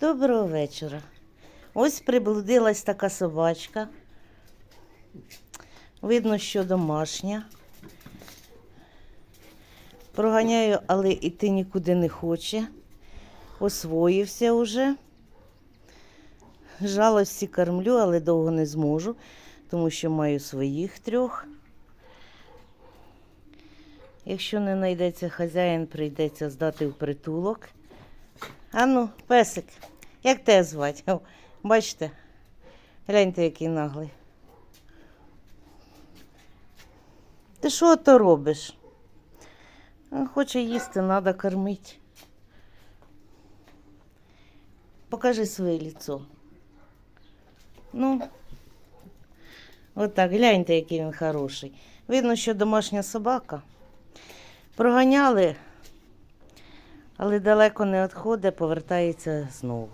Доброго вечора. Ось приблудилась така собачка. Видно, що домашня. Проганяю, але іти нікуди не хоче. Освоївся уже. Жалості кормлю, але довго не зможу, тому що маю своїх трьох. Якщо не знайдеться хазяїн, прийдеться здати в притулок. Ану, песик, як тебе звати? Бачите? Гляньте, який наглий. Ти що то робиш? Хоче їсти, треба кормити. Покажи своє лицо. Ну, отак, гляньте, який він хороший. Видно, що домашня собака. Проганяли, але далеко не відходить, повертається знову.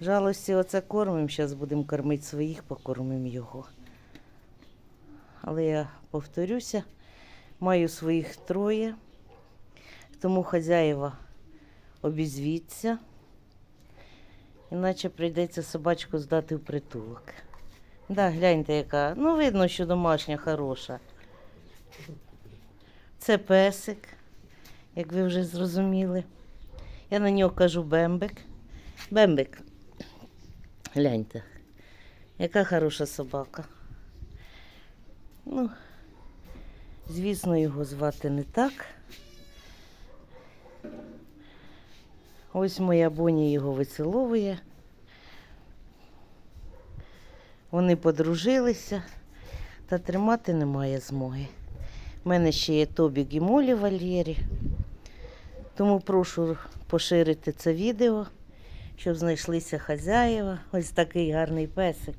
Жалості оце кормимо, зараз будемо кормити своїх, покормимо його. Але я повторюся, маю своїх троє, тому хазяєва обізвіться, іначе прийдеться собачку здати в притулок. Да, гляньте, яка. Ну, видно, що домашня хороша. Це песик, як ви вже зрозуміли. Я на нього кажу бембик. Бембик. Гляньте, яка хороша собака. Ну, звісно, його звати не так. Ось моя Боні його виціловує. Вони подружилися, та тримати немає змоги. У мене ще є Тобі і Молі в вольєрі. Тому прошу поширити це відео, щоб знайшлися хазяїва. Ось такий гарний песик.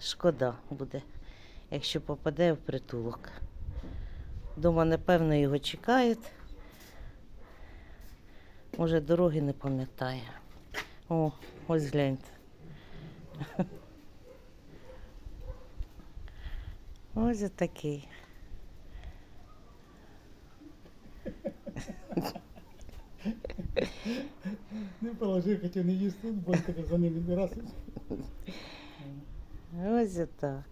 Шкода буде, якщо попаде в притулок. Дома, напевно, його чекають. Може, дороги не пам'ятає. О, ось гляньте. Ось такий. Не положив, хотів не їсти, бо за ним раз. Ось так.